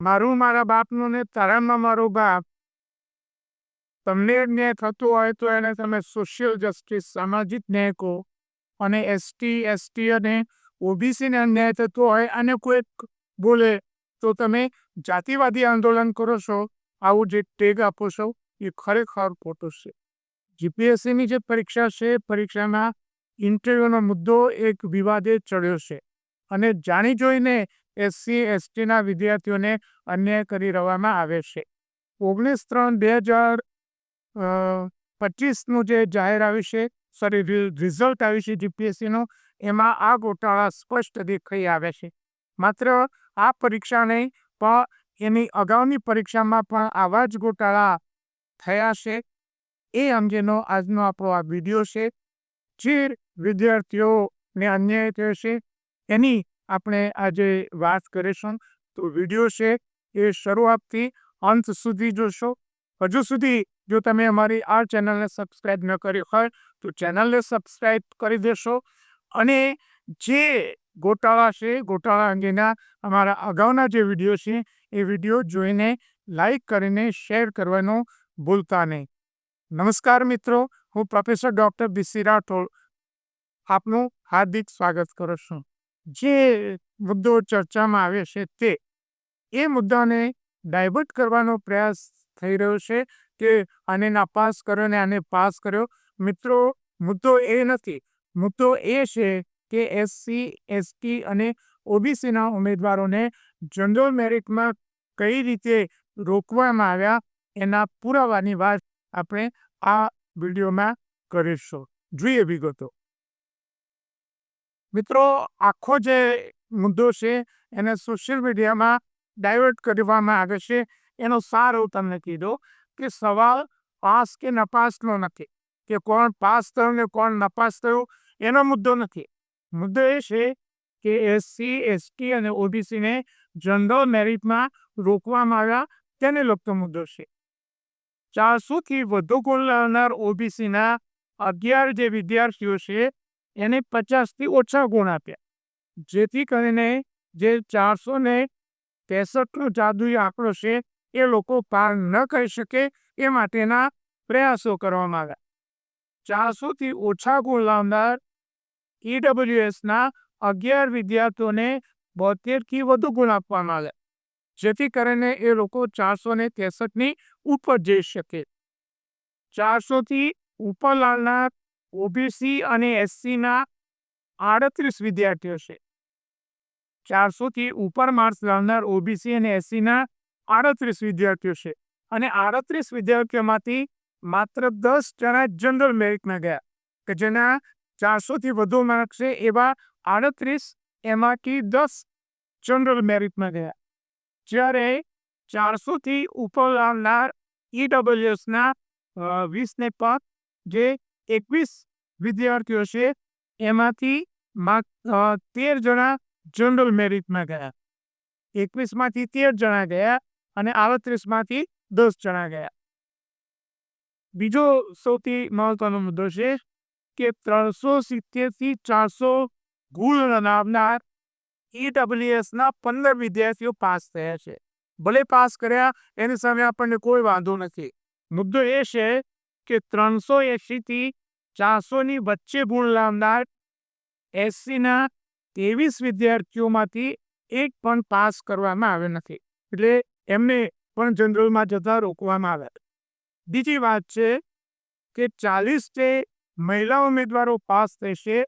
મારું મારા બાપનું ને તારામાં મારો બાપ. તમને ન્યાય થતો હોય તો એને તમે સોશિયલ જસ્ટિસ સામાજિક ન્યાય કહો અને એસટી એસટી અને ઓબીસીને અન્યાય થતો હોય અને કોઈ બોલે તો તમે જાતિવાદી આંદોલન કરો છો. આવું જે ટેગ આપો છો એ ખરેખર ખોટું છે. જીપીએસસીની જે પરીક્ષા છે પરીક્ષામાં ઇન્ટરવ્યૂનો મુદ્દો એક વિવાદે ચડ્યો છે. અને જાણી જોઈને એસસી એસટીના વિદ્યાર્થીઓને અન્યાય કરી રહેવામાં આવે છે. ઓગણીસ ત્રણ બે હજાર પચીસનું જે જાહેર આવ્યું છે સોરી રિઝલ્ટ આવ્યું છે જીપીએસસીનું એમાં આ ગોટાળા સ્પષ્ટ દેખાઈ આવે છે. માત્ર આ પરીક્ષા નહીં, પણ એની અગાઉની પરીક્ષામાં પણ આવા જ ગોટાળા થયા છે. એ અંગેનો આજનો આપણો આ વીડિયો છે. જે વિદ્યાર્થીઓને અન્યાય થયો છે, એની આપણે આજે વાત કરીશું તો વીડિયો છે એ શરૂઆતથી અંત સુધી જોશો. હજુ સુધી જો તમે અમારી આ ચેનલને સબસ્ક્રાઈબ ન કરી હોય તો ચેનલને સબસ્ક્રાઈબ કરી દેશો. અને જે ગોટાળા છે, ગોટાળા અંગેના અમારા અગાઉના જે વીડિયો છે, એ વીડિયો જોઈને લાઈક કરીને શેર કરવાનું ભૂલતા નહીં. નમસ્કાર મિત્રો, હું પ્રોફેસર ડૉક્ટર બીસી રાઠોડ આપનું હાર્દિક સ્વાગત કરું છું. જે મુદ્દો ચર્ચામાં આવે છે તે, એ મુદ્દાને ડાયવર્ટ કરવાનો પ્રયાસ થઈ રહ્યો છે કે આને નાપાસ કર્યો ને આને પાસ કર્યો. મિત્રો, મુદ્દો એ નથી. મુદ્દો એ છે કે એસસી એસટી અને ઓબીસીના ઉમેદવારોને જનરલ મેરિટમાં કઈ રીતે રોકવામાં આવ્યા એના પુરાવાની વાત આપણે આ વિડીયોમાં કરીશું. જોઈએ વિગતો. મિત્રો, આખો જે મુદ્દો છે, એને સોશિયલ મીડિયામાં ડાયવર્ટ કરવામાં આવે છે, એનો સાર હું તમને કીધો કે સવાલ પાસ કે નપાસનો નથી, કે કોણ પાસ થયું ને કોણ નપાસ થયું, એનો મુદ્દો નથી. મુદ્દો એ છે કે એસસી એસટી અને ઓબીસીને જનરલ મેરિટમાં રોકવામાં આવ્યા તેને લગતો મુદ્દો છે. ચારસોથી વધુ ગુણ લાવનાર ઓબીસીના અગિયાર જે વિદ્યાર્થીઓ છે એને પચાસથી ઓછા ગુણ આપ્યા. જેથી કરીને જે ચારસો ને ત્રેસઠનો જાદુઈ આંકડો છે, એ લોકો પાર ન કરી શકે એ માટેના પ્રયાસો કરવામાં આવ્યા. ચારસોથી ઓછા ગુણ લાવનાર ઈડબ્લ્યુએસના અગિયાર વિદ્યાર્થીઓને બોતેરથી વધુ ગુણ આપવામાં આવ્યા. જેથી કરીને એ લોકો ચારસો ને ત્રેસઠની ઉપર જઈ શકે. ચારસોથી ઉપર લાવનાર ઓબીસી અને એસસીના આડત્રીસ વિદ્યાર્થીઓ છે. ચારસોથી ઉપર માર્ક્સ લાવનાર ઓબીસી અને એસસીના આડત્રીસ વિદ્યાર્થીઓ છે. અને આડત્રીસ વિદ્યાર્થીઓમાંથી માત્ર દસ જણા જનરલ મેરિટમાં ગયા, કે જેના ચારસોથી વધુ માર્ક્સ છે એવા આડત્રીસ એમાંથી દસ જનરલ મેરિટમાં ગયા. જ્યારે ચારસોથી ઉપર લાવનાર ઈડબ્લ્યુએસના વીસને પાંચ જે એકવીસ વિદ્યાર્થીઓ છે. એમાંથી તેર જણા જનરલ મેરિટમાં ગયા. એકવીસમાંથી તેર જણા ગયા અને આડત્રીસમાંથી દસ જણા ગયા. બીજો સૌથી મહત્વનો મુદ્દો છે કે ત્રણસો સિત્તેરથી ચારસો ગુણ લાવનાર ઈડબ્લ્યુએસના પંદર વિદ્યાર્થીઓ પાસ થયા છે. ભલે પાસ કર્યા, એની સામે આપણને કોઈ વાંધો નથી. મુદ્દો એ છે કે ત્રણસો એંશીથી ચારસોની વચ્ચે ગુણ લાવનાર એસસીના ત્રેવીસ વિદ્યાર્થીઓમાંથી એક પણ પાસ કરવામાં આવ્યો નથી. એટલે એમને પણ જનરલમાં જતા રોકવામાં આવ્યા. બીજી વાત છે કે ચાલીસ જે મહિલા ઉમેદવારો પાસ થશે,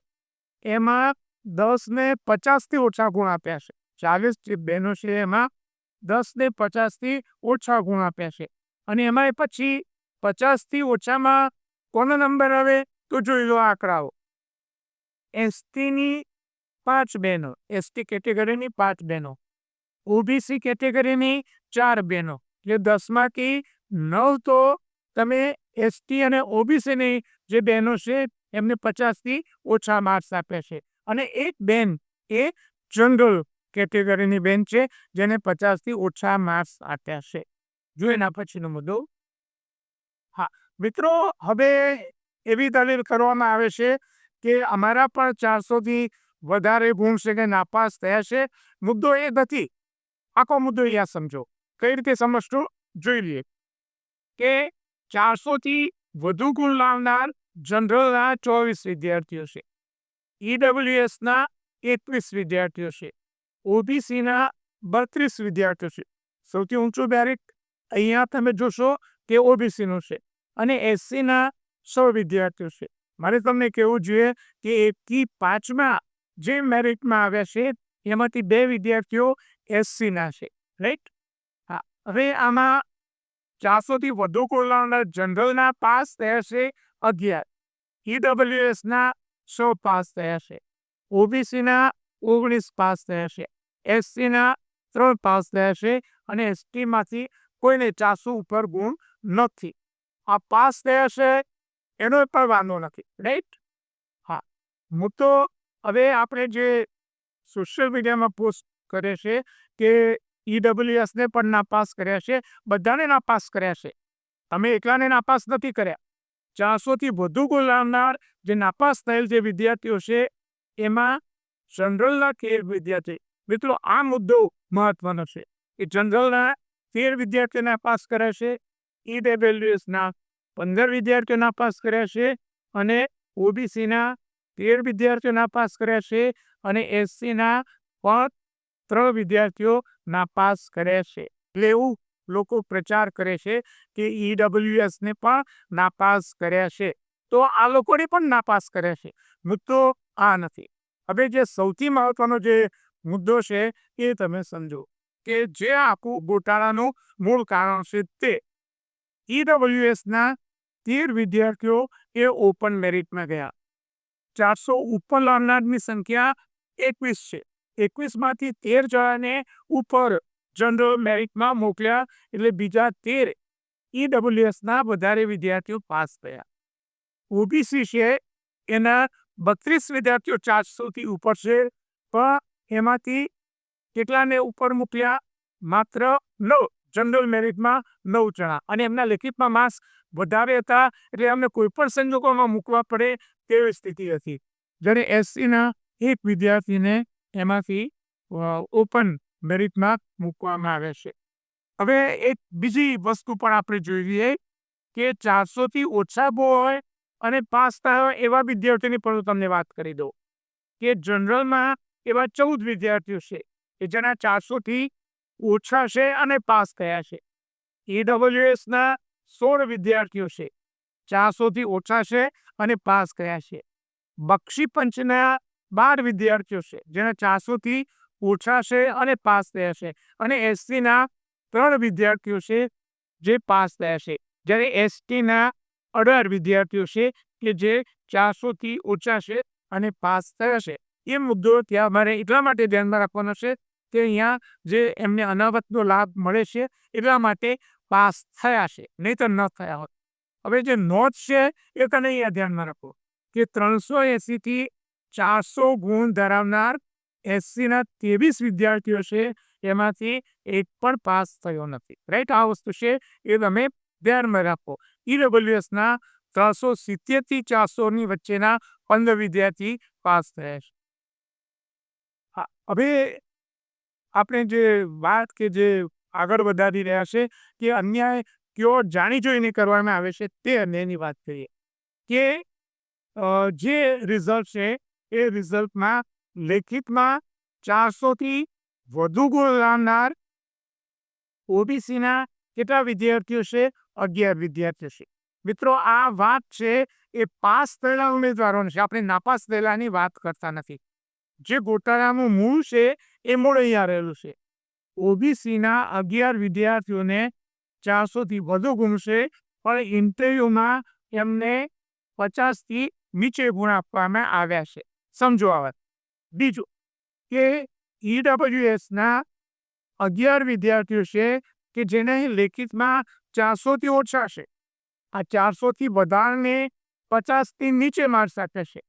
એમાં દસને પચાસથી ઓછા ગુણ આપ્યા છે. ચાલીસ જે બહેનો છે એમાં દસ ને પચાસથી ઓછા ગુણ આપ્યા છે. અને એમાં પછી પચાસથી ઓછામાં કોનો નંબર આવે તો જોઈ લો આંકડાઓ. એસટીની પાંચ બહેનો. એસટી કેટેગરીની પાંચ બહેનો. ઓબીસી કેટેગરીની ચાર બહેનો. એટલે દસમાંથી નવ તો તમે એસટી અને ઓબીસીની જે બહેનો છે એમને પચાસથી ઓછા માર્ક્સ આપ્યા છે. અને એક બેન એ જનરલ કેટેગરીની બેન છે જેને પચાસથી ઓછા માર્ક્સ આપ્યા છે. જો એના પછીનો મુદ્દો મિત્રો, હવે એવી દલીલ કરવામાં આવે છે કે અમારા પણ ચારસોથી વધારે ગુણ છે કે નાપાસ થયા છે. મુદ્દો એ નથી. આખો મુદ્દો અહીંયા સમજો. કઈ રીતે સમજશું? જોઈ લઈએ. કે ચારસોથી વધુ ગુણ લાવનાર જનરલના ચોવીસ વિદ્યાર્થીઓ છે. ઈડબ્લ્યુએસના એકવીસ વિદ્યાર્થીઓ છે. ઓબીસીના બત્રીસ વિદ્યાર્થીઓ છે. સૌથી ઊંચું બેરિક અહીંયા તમે જોશો કે ઓબીસીનું છે. અને એસસીના સો વિદ્યાર્થીઓ છે. મારે તમને કહેવું જોઈએ કે એકથી પાંચમાં જે મેરિટમાં આવ્યા છે, એમાંથી બે વિદ્યાર્થીઓ એસસીના છે. રાઈટ હા. હવે આમાં ચારસોથી વધુ કોલાના જનરલના પાસ થયા છે અગિયાર. ઈડબ્લ્યુએસના સો પાસ થયા છે. ઓબીસીના ઓગણીસ પાસ થયા છે. એસસીના ત્રણ પાસ થયા છે અને એસટીમાંથી કોઈને ચારસો ઉપર ગુણ નથી. આ પાસ થયા છે, એનો પણ વાંધો નથી રાઈટ હા, હું તો હવે આપણે જે સોશિયલ મીડિયામાં પોસ્ટ કરે છે કે ઈડબ્લ્યુએસને પણ નાપાસ કર્યા છે, બધાને નાપાસ કર્યા છે. તમે એકલાને નાપાસ નથી કર્યા. ચારસોથી વધુ ગુણ લાવનાર જે નાપાસ થયેલ જે વિદ્યાર્થીઓ છે, એમાં જનરલના તેર વિદ્યાર્થી, મિત્રો, આ મુદ્દો મહત્વનો છે કે જનરલના તેર વિદ્યાર્થીઓ નાપાસ કર્યા છે ઈડબ્લ્યુએસના પંદર વિદ્યાર્થીઓ નાપાસ કર્યા છે અને ઓબીસીના તેર વિદ્યાર્થીઓ નાપાસ કર્યા છે અને એસસીના પણ ત્રણ વિદ્યાર્થીઓ નાપાસ કર્યા છે. એટલે એવું લોકો પ્રચાર કરે છે કે ઈડબ્લ્યુએસને પણ નાપાસ કર્યા છે. તો આ લોકોને પણ નાપાસ કર્યા છે. મુદ્દો આ નથી. હવે જે સૌથી મહત્વનો જે મુદ્દો છે એ તમે સમજો કે જે આખું ગોટાળાનું મૂળ કારણ છે તે ઈડબ્લ્યુએસના તેર વિદ્યાર્થીઓ એ ઓપન મેરિટમાં ગયા. ચારસો ઉપર લાવનારની સંખ્યા એકવીસ છે. એકવીસમાંથી તેર જણાને ઉપર જનરલ મેરિટમાં મોકલ્યા એટલે બીજા તેર ઈડબ્લ્યુએસના વધારે વિદ્યાર્થીઓ પાસ થયા. ઓબીસી છે, એના બત્રીસ વિદ્યાર્થીઓ ચારસોથી ઉપર છે, પણ એમાંથી કેટલાને ઉપર મૂક્યા માત્ર નવ. જનરલ મેરિટમાં નવ જણા અને એમના લેખિતમાં માર્ક્સ વધારે હતા એટલે અમને કોઈ પણ સંજોગોમાં મૂકવા પડે તેવી સ્થિતિ હતી. જ્યારે એસસીના એક વિદ્યાર્થીને એમાંથી ઓપન મેરિટમાં મૂકવામાં આવે છે. હવે એક બીજી વસ્તુ પણ આપણે જોઈએ કે ચારસોથી ઓછા બો હોય અને પાસ થયા હોય એવા વિદ્યાર્થીઓની પણ હું તમને વાત કરી દઉં. કે જનરલમાં એવા ચૌદ વિદ્યાર્થીઓ છે કે જેના ચારસોથી ઓછા છે અને પાસ થયા છે. ઈડબ્લ્યુએસના સોળ વિદ્યાર્થીઓ છે. ચારસોથી ઓછા છે અને પાસ થયા છે. બક્ષી પંચના બાર વિદ્યાર્થીઓ છે, જેના ચારસોથી ઓછા છે અને પાસ થયા છે. અને એસસીના ત્રણ વિદ્યાર્થીઓ છે, જે પાસ થયા છે. જ્યારે એસટીના અઢાર વિદ્યાર્થીઓ છે, કે જે ચારસોથી ઓછા છે અને પાસ થયા છે. એ મુદ્દો ત્યાં મારે એટલા માટે ધ્યાનમાં રાખવાનો છે કે અહીંયા જે એમને અનામતનો લાભ મળે છે, એટલા માટે પાસ થયા છે નહીં તો ન થયા હોત. હવે જે નોંધ છે, એ તને અહીંયા ધ્યાનમાં રાખો કે ત્રણસો એંસીથી ચારસો ગુણ ધરાવનાર એસસીના ત્રેવીસ વિદ્યાર્થીઓ છે, એમાંથી એક પણ પાસ થયો નથી. રાઈટ? આ વસ્તુ છે, એ તમે ધ્યાનમાં રાખો. ઈડબ્લ્યુએસના ત્રણસો સિત્તેરથી ચારસોની વચ્ચેના પંદર વિદ્યાર્થી પાસ થયા છે. હવે આપણે જે વાત કે જે આગળ વધારી રહ્યા છે કે અન્યાય કયો જાણી જોઈને કરવામાં આવે છે તે અન્યાયની વાત કરીએ. કે જે રિઝલ્ટ છે એ રિઝલ્ટમાં લેખિતમાં ચારસોથી વધુ ગુણ લાવનાર ઓબીસીના કેટલા વિદ્યાર્થીઓ છે? અગિયાર વિદ્યાર્થીઓ છે. મિત્રો, આ વાત છે એ પાસ થયેલા ઉમેદવારોની છે. આપણે નાપાસ થયેલાની વાત કરતા નથી. જે ગોટાળાનું મૂળ છે એ મૂળ અહીંયા રહેલું છે. ઓબીસીના અગિયાર વિદ્યાર્થીઓને ચારસોથી વધુ ગુણ છે, પણ ઇન્ટરવ્યુમાં એમને પચાસથી નીચે ગુણ આપવામાં આવ્યા છે. સમજો આ વાત. બીજું, કે ઈડબ્લ્યુએસના અગિયાર વિદ્યાર્થીઓ છે કે જેને લેખિતમાં ચારસોથી ઓછા છે. આ ચારસોથી વધારને પચાસથી નીચે માર્ક્સ આપે છે.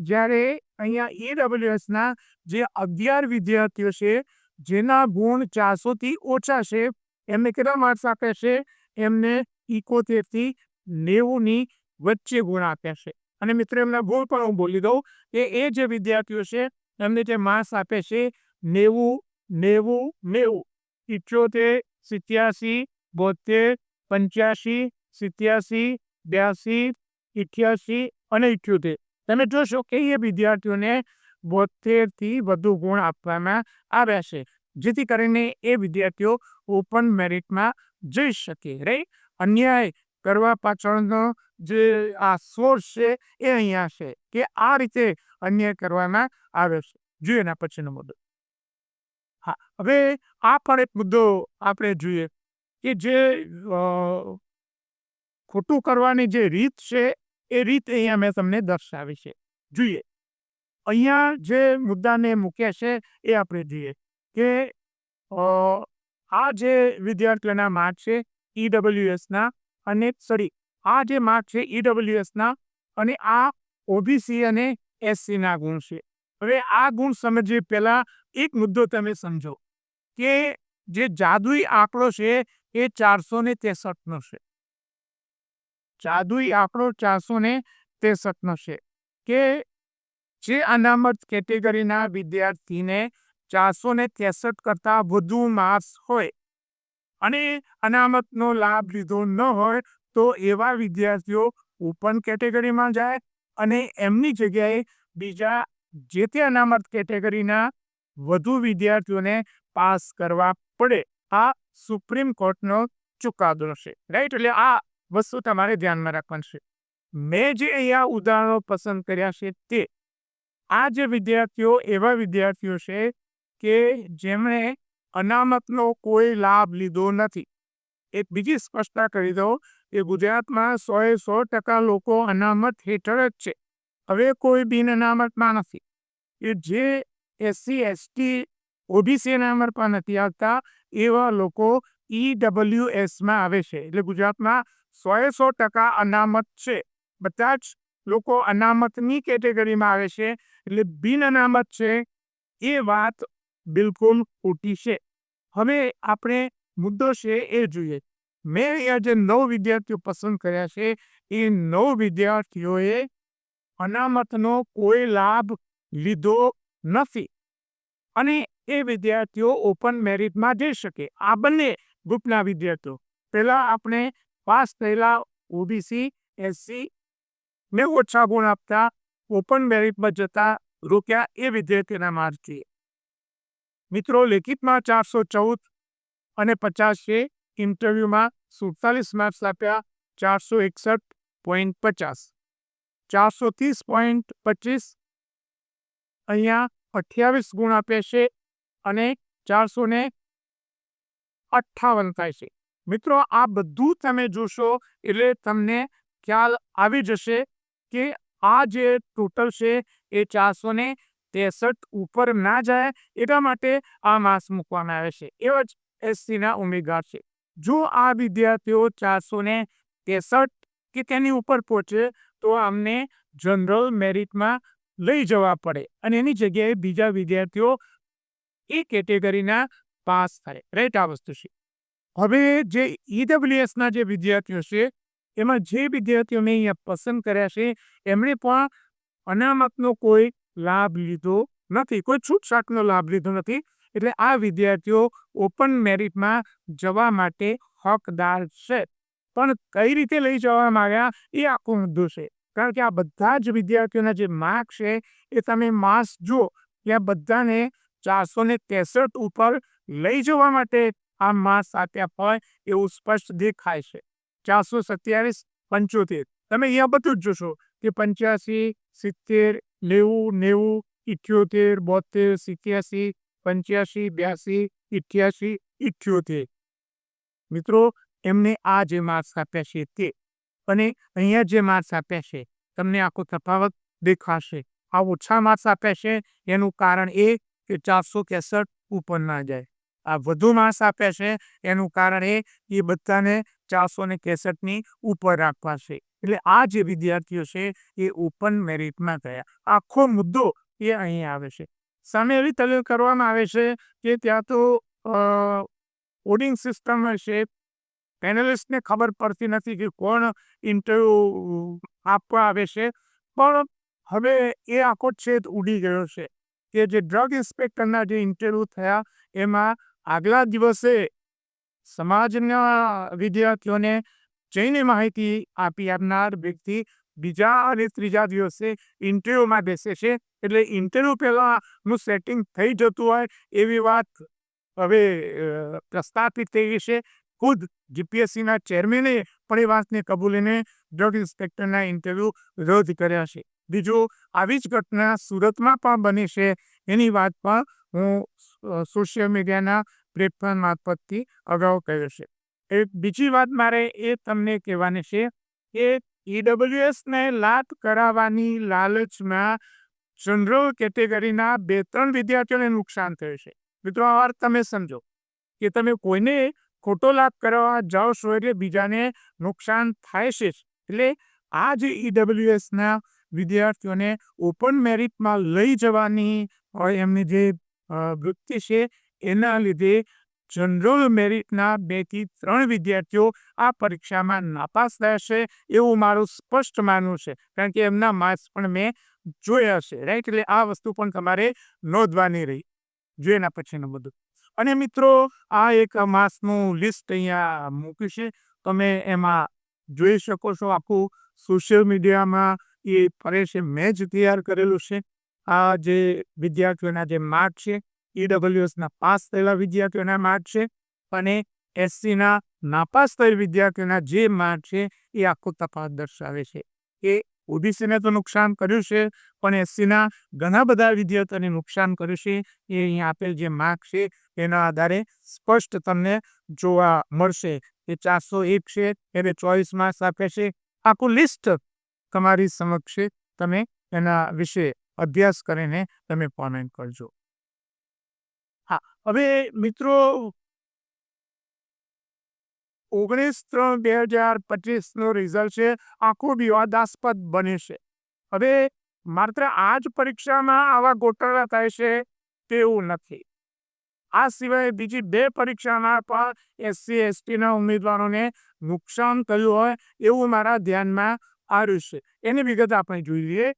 જ્યારે અહીંયા ઈડબ્લ્યુએસના જે અગિયાર વિદ્યાર્થીઓ છે, જેના ગુણ ચારસોથી ઓછા છે, એમને કેટલા માર્ક્સ આપે છે? એમને ઇકોતેરથી નેવુંની વચ્ચે ગુણ આપ્યા છે. અને મિત્રો, એમના ગુણ પણ હું બોલી દઉં કે એ જે વિદ્યાર્થીઓ છે, એમને જે માર્ક્સ આપે છે, નેવું નેવું નેવું ઇઠ્યોતેર સિત્યાસી બોતેર પંચ્યાસી, સિત્યાસી, બ્યાસી, ઇઠ્યાસી અને ઇઠ્યોતેર. તમે જોશો કે એ વિદ્યાર્થીઓને બોતેરથી વધુ ગુણ આપવામાં આવ્યા છે, જેથી કરીને એ વિદ્યાર્થીઓ ઓપન મેરિટમાં જઈ શકે રાઈટ અન્યાય કરવા પાછળનો જે આ સોર્સ છે એ અહીંયા છે કે આ રીતે અન્યાય કરવામાં આવે છે. જોઈએ એના પછીનો મુદ્દો. હા, હવે આ પણ એક મુદ્દો આપણે જોઈએ કે જે ખોટું કરવાની જે રીત છે એ રીત અહીંયા મેં તમને દર્શાવી છે. જોઈએ. અહીંયા જે મુદ્દાને મૂક્યા છે એ આપણે જોઈએ કે આ જે વિદ્યાર્થીઓના માર્ક છે ઈડબ્લ્યુએસના અને સોરી, આ જે માર્ક છે ઈડબ્લ્યુએસના અને આ ઓબીસી અને એસસીના ગુણ છે. હવે આ ગુણ સમજીએ પહેલાં એક મુદ્દો તમે સમજો કે જે જાદુઈ આંકડો છે એ ચારસો ને તેસઠનો છે. જાદુઈ આંકડો ચારસો ને ત્રેસઠનો છે, કે જે અનામત કેટેગરીના વિદ્યાર્થીને ચારસો ને ત્રેસઠ કરતાં વધુ માર્ક્સ હોય અને અનામતનો લાભ લીધો ન હોય તો એવા વિદ્યાર્થીઓ ઓપન કેટેગરીમાં જાય અને એમની જગ્યાએ બીજા જે તે અનામત કેટેગરીના વધુ વિદ્યાર્થીઓને પાસ કરવા પડે, આ સુપ્રીમ કોર્ટનો ચુકાદો છે. રાઈટ? એટલે આ વસ્તુ તમારે ધ્યાનમાં રાખવાની છે. મેં જે અહીંયા ઉદાહરણો પસંદ કર્યા છે તે, આ જે વિદ્યાર્થીઓ, એવા વિદ્યાર્થીઓ છે કે જેમણે અનામતનો કોઈ લાભ લીધો નથી. એક બીજી સ્પષ્ટતા કરી દો કે ગુજરાતમાં સોએ સો ટકા લોકો અનામત હેઠળ જ છે. હવે કોઈ બિન અનામતમાં નથી. કે જે એસસી, એસટી, ઓબીસી અનામતમાં નથી આવતા એવા લોકો ઈડબલ્યુ એસમાં આવે છે. એટલે ગુજરાતમાં સોએ સો ટકા અનામત છે. બધા જ લોકો અનામતની કેટેગરીમાં આવે છે એટલે બિન અનામત છે એ વાત બિલકુલ ખોટી છે. હવે આપણે મુદ્દો છે એ જોઈએ. મેં અહીંયા જે નવ વિદ્યાર્થીઓ પસંદ કર્યા છે એ નવ વિદ્યાર્થીઓએ અનામતનો કોઈ લાભ લીધો નથી. અને એ વિદ્યાર્થીઓ ઓપન મેરિટમાં જઈ શકે. આ બંને ગ્રુપના વિદ્યાર્થીઓ. પહેલાં આપણે પાસ થયેલા ઓબીસી એસસી ને ઓછા ગુણ આપતા ઓપન મેરિટમાં જતા રોક્યા એ વિદ્યાર્થીના માર્ક. મિત્રો, લેખિતમાં ચારસો ચૌદ અને પચાસ છે. ઇન્ટરવ્યુમાં સુડતાલીસ માર્ક્સ આપ્યા, ચારસો એકસઠ પોઈન્ટ પચાસ. ચારસો ત્રીસ પોઈન્ટ પચીસ. અહીંયા અઠ્યાવીસ ગુણ આપે છે અને ચારસો ને અઠ્ઠાવન થાય છે. મિત્રો, આ બધું તમે જોશો એટલે તમને ખ્યાલ આવી જશે કે આ જે ટોટલ છે એ ચારસો ને ત્રેસઠ ઉપર ના જાય એટલા માટે આ માસ મૂકવામાં આવે છે. એવા જ એસસીના ઉમેદવાર છે. જો આ વિદ્યાર્થીઓ ચારસો ને ત્રેસઠ કે તેની ઉપર પહોંચે તો અમને જનરલ મેરિટમાં લઈ જવા પડે અને એની જગ્યાએ બીજા વિદ્યાર્થીઓ એ કેટેગરીના પાસ થાય. રાઈટ આ વસ્તુ છે. હવે જે ઈડબ્લ્યુએસના જે વિદ્યાર્થીઓ છે, એમાં જે વિદ્યાર્થીઓ મેં અહીંયા પસંદ કર્યા છે, એમણે પણ અનામતનો કોઈ લાભ લીધો નથી, કોઈ છૂટછાટનો લાભ લીધો નથી. એટલે આ વિદ્યાર્થીઓ ઓપન મેરિટમાં જવા માટે હકદાર છે. પણ કઈ રીતે લઈ જવામાં આવ્યા, એ આખો મુદ્દો છે. કારણ કે આ બધા જ વિદ્યાર્થીઓના જે માર્ક છે, એ તમે માર્ક્સ જુઓ, ત્યાં બધાને ચારસો ને ત્રેસઠ ઉપર લઈ જવા માટે આ માર્ક્સ આપ્યા હોય એવું સ્પષ્ટ દેખાય છે. ચારસો સત્યાવીસ, પંચોતેર. તમે અહીંયા બધું જ જોશો કે પંચ્યાસી, સિત્તેર, નેવું નેવું, ઇઠ્યોતેર બોતેર સિત્યાસી, પંચ્યાસી, બ્યાસી, ઇઠ્યાસી, ઇઠ્યોતેર. મિત્રો, એમને આ જે માર્ક્સ આપ્યા છે તે. અને અહીંયા જે માર્ક્સ આપ્યા છે, તમને આખો તફાવત દેખાશે. આ ઓછા માર્ક્સ આપ્યા છે, એનું કારણ એ કે ચારસો ત્રેસઠ ઉપર ના જાય. આ વધુ માસ આપે છે, એનું કારણ એ એ બધાને ચારસો ને કેસઠની ઉપર રાખવા છે. એટલે આ જે વિદ્યાર્થીઓ છે, એ ઓપન મેરિટમાં ગયા. આખો મુદ્દો એ અહીં આવે છે. સામે એવી દલીલ કરવામાં આવે છે કે ત્યાં તો કોડિંગ સિસ્ટમ છે. પેનલિસ્ટને ખબર પડતી નથી કે કોણ ઇન્ટરવ્યૂ આપવા આવે છે. પણ હવે એ આખો છેદ ઉડી ગયો છે કે જે ડ્રગ ઇન્સ્પેક્ટરના જે ઇન્ટરવ્યૂ થયા, એમાં આગલા દિવસે સમાજના વિદ્યાર્થીઓને જઈને માહિતી આપી આપનાર વ્યક્તિ બીજા અને ત્રીજા દિવસે ઇન્ટરવ્યુમાં બેસે છે. એટલે ઇન્ટરવ્યુ પહેલાંનું સેટિંગ થઈ જતું હોય એવી વાત હવે પ્રસ્થાપિત થઈ છે. ખુદ જીપીએસસીના ચેરમેને પણ એ વાતને કબૂલીને ડ્રગ ઇન્સ્પેક્ટરના ઇન્ટરવ્યુ રદ કર્યા છે. બીજું, આવી જ ઘટના સુરતમાં પણ બની છે. એની વાત પણ હું સોશિયલ મીડિયાના પ્લેટફોર્મ મારફતથી અગાઉ કહ્યો છે એ બીજી વાત મારે એ તમને કહેવાની છે કે ઈડબ્લ્યુએસને લાભ કરાવવાની લાલચમાં જનરલ કેટેગરીના બે ત્રણ વિદ્યાર્થીઓને નુકસાન થયું છે મિત્રો, આ વાત તમે સમજો કે તમે કોઈને ખોટો લાભ કરવા જાઓ છો એટલે બીજાને નુકસાન થાય છે. એટલે આ જે ઈડબ્લ્યુએસના વિદ્યાર્થીઓને ઓપન મેરિટમાં લઈ જવાની હોય એમની જે વૃત્તિ છે એના લીધે જનરલ મેરિટના બેથી ત્રણ વિદ્યાર્થીઓ આ પરીક્ષામાં નાપાસ થયા છે એવું મારું સ્પષ્ટ માનવું છે. કારણ કે એમના માર્ક્સ પણ મેં જોયા છે રાઈટ એટલે આ વસ્તુ પણ તમારે નોંધવાની રહી. જોઈના પછીનું બધું. અને મિત્રો, આ એક માસનું લિસ્ટ અહીંયા મૂક્યું છે. તમે એમાં જોઈ શકો છો આખું સોશિયલ મીડિયામાં એ ફરે છે મેં જ તૈયાર કરેલું છે. આ જે વિદ્યાર્થીઓના જે માર્ક છે, ઈડબ્લ્યુએસના પાસ થયેલા વિદ્યાર્થીઓના માર્ક છે અને એસસીના નાપાસ થયેલ વિદ્યાર્થીઓના જે માર્ક છે એ આખો તફાવત દર્શાવે છે. કે ઓબીસીને તો નુકસાન કર્યું છે, પણ એસસીના ઘણા બધા વિદ્યાર્થીઓને નુકસાન કર્યું છે. એ અહીં આપેલ જે માર્ક છે, એના આધારે સ્પષ્ટ તમને જોવા મળશે એ ચારસો એક છે એને ચોવીસ માર્ક્સ આપે છે. આખું લિસ્ટ તમારી સમક્ષ તમે એના વિશે અભ્યાસ કરીને તમે કોમેન્ટ કરજો. હા. હવે મિત્રો ઓગણીસ ત્રણ બે હજાર પચીસનું રિઝલ્ટ છે આખું વિવાદાસ્પદ બને છે. હવે માત્ર આ જ પરીક્ષામાં આવા ગોટાળા થાય છે તેવું નથી. આ સિવાય બીજી બે પરીક્ષામાં પણ એસસી એસટીના ઉમેદવારોને નુકસાન થયું હોય એવું મારા ધ્યાનમાં આવ્યું છે. એની વિગત આપણે જોઈ લઈએ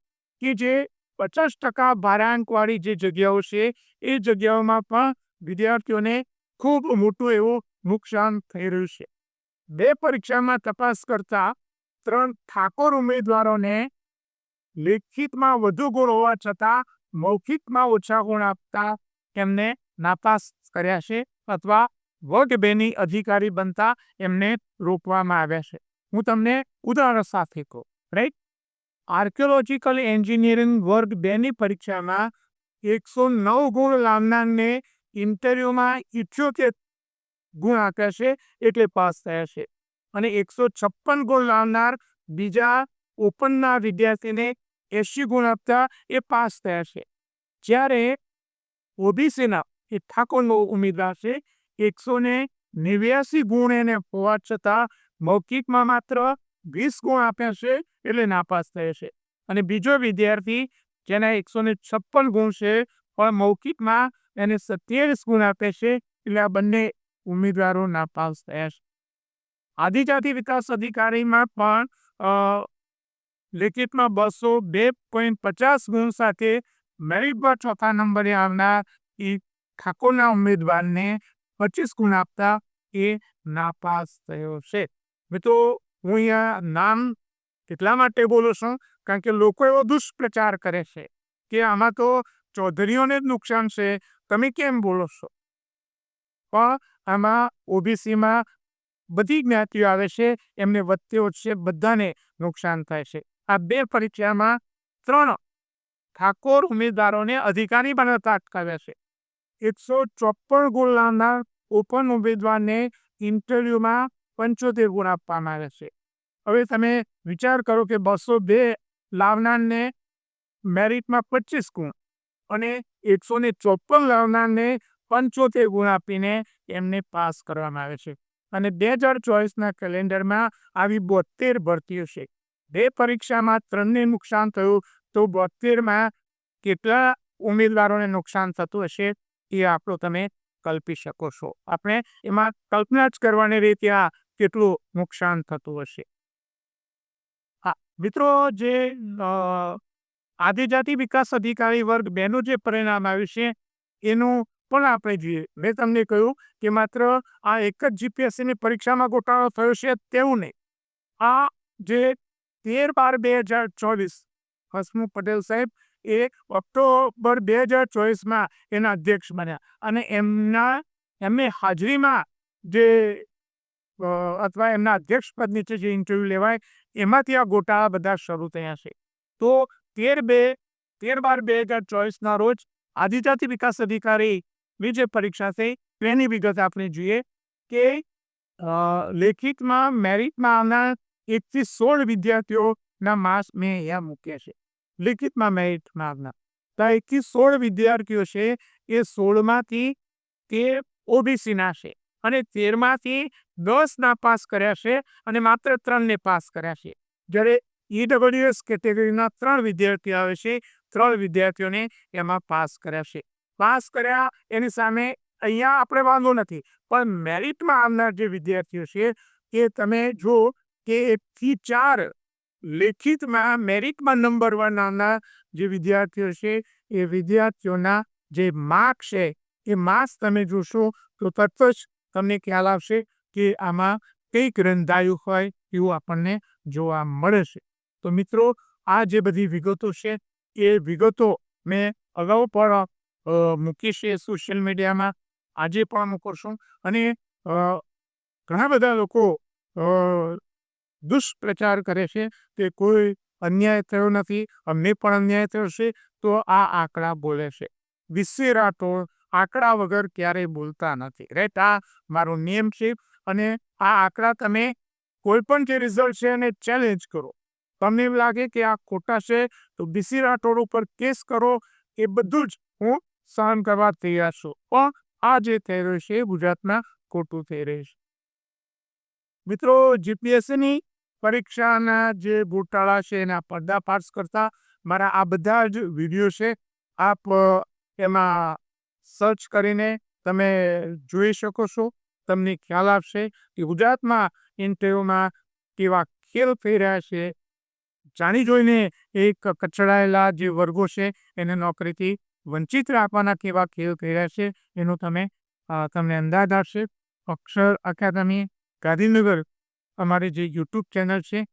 કે જે પચાસ ટકા ભારાંકવાળી જે જગ્યાઓ છે, એ જગ્યાઓમાં પણ વિદ્યાર્થીઓને ખૂબ મોટું એવું નુકસાન થઈ રહ્યું છે. બે પરીક્ષામાં તપાસ કરતા ત્રણ ઠાકોર ઉમેદવારોને લેખિતમાં વધુ ગુણ હોવા છતાં મૌખિકમાં ઓછા ગુણ આપતા એમને નાપાસ કર્યા છે અથવા વર્ગ બેની અધિકારી બનતા એમને રોકવામાં આવ્યા છે. હું તમને ઉદાહરણ સાથે કહું રાઈટ આર્કિયોલોજીકલ એન્જિનિયરિંગ વર્ગ બેની પરીક્ષામાં એકસો નવ ગુણ લાવનારને ઇન્ટરવ્યૂમાં ઇઠ્યોતેર ગુણ આપ્યા છે, એટલે પાસ થયા છે. અને એકસો છપ્પન ગુણ લાવનાર બીજા ઓપનના વિદ્યાર્થીને એંશી ગુણ આપતા એ પાસ થયા છે. જ્યારે ઓબીસીના એ ઠાકોરનો ઉમેદવાર છે, એકસો ને નેવ્યાસી ગુણ એને હોવા છતાં મૌખિકમાં માત્ર વીસ ગુણ આપ્યા છે એટલે નાપાસ થયા છે. અને બીજો વિદ્યાર્થી જેના એકસો ને છપ્પન ગુણ છે, પણ મૌખિકમાં એને સત્યાવીસ ગુણ આપે છે, એટલે આ બંને ઉમેદવારો નાપાસ થયા છે. આદિજાતિ વિકાસ અધિકારીમાં પણ લેખિતમાં બસો બે પોઈન્ટ પચાસ ગુણ સાથે મેરિટમાં ચોથા નંબરે આવનાર એ ઠાકોરના ઉમેદવારને પચીસ ગુણ આપતા એ નાપાસ થયો છે. મિત્રો હું અહીંયા નામ એટલા માટે બોલું છું કારણ કે લોકો એવો દુષ્પ્રચાર કરે છે કે આમાં તો ચૌધરીઓને જ નુકસાન છે. તમે કેમ બોલો છો? પણ આમાં ઓબીસીમાં બધી જ્ઞાતિઓ આવે છે, એમને વચ્ચે ઓછે બધાને નુકસાન થાય છે. આ બે પરીક્ષામાં ત્રણ ઠાકોર ઉમેદવારોને અધિકારી બનાવતા અટકાવ્યા છે. એકસો ચોપન ગુણ લાવનાર ઓપન ઉમેદવારને ઇન્ટરવ્યુમાં પંચોતેર ગુણ આપવામાં આવે છે. હવે તમે વિચાર કરો કે બસો બે લાવનારને મેરિટમાં પચીસ ગુણ અને એકસો ને ચોપન લાવનારને પંચોતેર ગુણ આપીને એમને પાસ કરવામાં આવે છે. અને બે હજાર ચોવીસના કેલેન્ડરમાં આવી બોતેર ભરતીઓ છે. બે પરીક્ષામાં ત્રણને નુકસાન થયું, તો બોતેરમાં કેટલા ઉમેદવારોને નુકસાન થતું હશે એ આપણો તમે કલ્પી શકો છો. આપણે એમાં કલ્પના જ કરવાની રીતે આ કેટલું નુકસાન થતું હશે? હા, મિત્રો, જે આદિજાતિ વિકાસ અધિકારી વર્ગ બેનું જે પરિણામ આવ્યું છે, એનું પણ આપણે જોઈએ. મેં તમને કહ્યું કે માત્ર આ એક જ જીપીએસસીની પરીક્ષામાં ગોટાળો થયો છે, તેવું નહીં. આ જે તેર બાર બે હજાર ચોવીસ, હસમુખ પટેલ સાહેબ, એ ઓક્ટોબર બે હજાર ચોવીસમાં એના અધ્યક્ષ બન્યા. અને એમના, એમની હાજરીમાં જે અથવા એમના અધ્યક્ષ પદ નીચે જે ઇન્ટરવ્યૂ લેવાય, એમાંથી આ ગોટાળા બધા શરૂ થયા છે. તો તેર બે, તેર બાર બે હજાર ચોવીસના રોજ આદિજાતિ વિકાસ અધિકારીની જે પરીક્ષા થઈ તેની વિગત આપણે જોઈએ કે લેખિતમાં, મેરિટમાં આવનાર એકથી સોળ વિદ્યાર્થીઓના માર્ક્સ મેં અહીંયા મૂક્યા છે. લેખિતમાં મેરિટમાં આવનાર. તો એકથી સોળ વિદ્યાર્થીઓ છે, એ સોળમાંથી તે ઓબીસીના છે. અને તેરમાંથી દસ નાપાસ કર્યા છે અને માત્ર ત્રણને પાસ કર્યા છે. જ્યારે ઈડબ્લ્યુએસ કેટેગરીના ત્રણ વિદ્યાર્થીઓ આવે છે, ત્રણ વિદ્યાર્થીઓને એમાં પાસ કર્યા છે. પાસ કર્યા એની સામે અહીંયા આપણે વાંધો નથી, પણ મેરિટમાં આવનાર જે વિદ્યાર્થીઓ છે, એ તમે જો કે એકથી ચાર લેખિતમાં મેરિટમાં નંબર વન આવનાર જે વિદ્યાર્થીઓ છે, એ વિદ્યાર્થીઓના જે માર્ક છે, એ માર્ક્સ તમે જોશો તો તરત જ તમને ખ્યાલ આવશે કે આમાં કંઈક રંધાયું હોય એવું આપણને જોવા મળે છે. તો મિત્રો, આ જે બધી વિગતો છે, એ વિગતો મેં અગાઉ પણ મૂકી છે સોશિયલ મીડિયામાં. આજે પણ મૂકું અને ઘણા બધા લોકો દુષ્પ્રચાર કરે છે કે કોઈ અન્યાય થયો નથી, અમને પણ અન્યાય થયો છે, તો આ આંકડા બોલે છે. વિશે રાઠોડ આંકડા વગર ક્યારેય બોલતા નથી રાઈટ આ મારો નિયમ છે અને આ આંકડા તમે કોઈ પણ જે રિઝલ્ટ છે એને ચેલેન્જ કરો. તમને એમ લાગે કે આ ખોટા છે, તો બીસી રાઠોડ ઉપર કેસ કરો, એ બધું જ હું સહન કરવા તૈયાર છું. પણ આ જે થઈ રહ્યું છે એ ગુજરાતમાં ખોટું થઈ રહ્યું છે. મિત્રો જીપીએસસીની પરીક્ષાના જે ગોટાળા છે એના પર્દાફાશ કરતા મારા આ બધા જ વીડિયો છે, આપ એમાં સર્ચ કરીને તમે જોઈ શકો છો. તમને ખ્યાલ આવશે કે ગુજરાતમાં ઇન્ટરવ્યુમાં કેવા ખેલ થઈ રહ્યા છે. જાણી જોઈને એક કચડાયેલા જે વર્ગો છે, એને નોકરીથી વંચિત રાખવાના કેવા ખેલ થઈ રહ્યા છે, એનો તમે તમને અંદાજ આવશે. અક્ષર અકાદમી, ગાંધીનગર, અમારી જે યુટ્યુબ ચેનલ છે,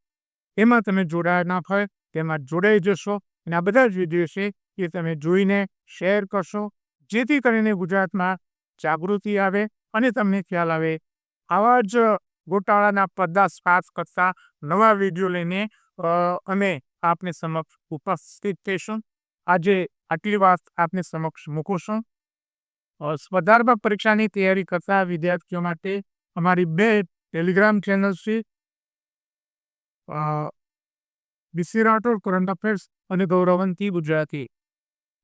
એમાં તમે જોડાયા ના હોય, તેમાં જોડાઈ જશો. અને આ બધા જ વીડિયો છે, એ તમે જોઈને શેર કરશો. જેથી કરીને ગુજરાતમાં જાગૃતિ આવે અને તમને ખ્યાલ આવે. આવા જ ગોટાળાના પર્દાફાશ કરતા નવા વીડિયો લઈને અમે આપને સમક્ષ ઉપસ્થિત થઈશું. આજે આટલી વાત આપને સમક્ષ મૂકું સ્પર્ધાત્મક પરીક્ષાની તૈયારી કરતા વિદ્યાર્થીઓ માટે અમારી બે ટેલિગ્રામ ચેનલ છે. બીસી રાઠોડ કરંટ અફેર્સ અને ગૌરવંતી ગુજરાતી.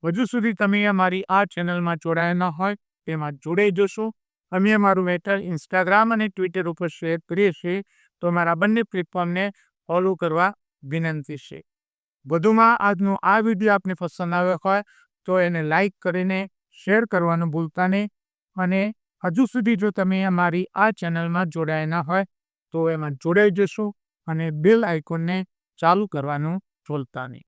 હજુ સુધી તમે અમારી આ ચેનલમાં જોડાયા ન હોય તેમાં જોડાઈ જશો. અમે અમારું મેટર ઇન્સ્ટાગ્રામ અને ટ્વિટર ઉપર શેર કરીએ છીએ. તો અમારા બંને પ્લેટફોર્મને ફોલો કરવા વિનંતી છે. વધુમાં આજનો આ વીડિયો આપને પસંદ આવ્યો હોય તો એને લાઈક કરીને, શેર કરવાનું ભૂલતા નહીં. અને હજુ સુધી જો તમે અમારી આ ચેનલમાં જોડાયા ન હોય તો એમાં જોડાઈ જશો અને બેલ આઇકોનને ચાલુ કરવાનું ભૂલતા નહીં.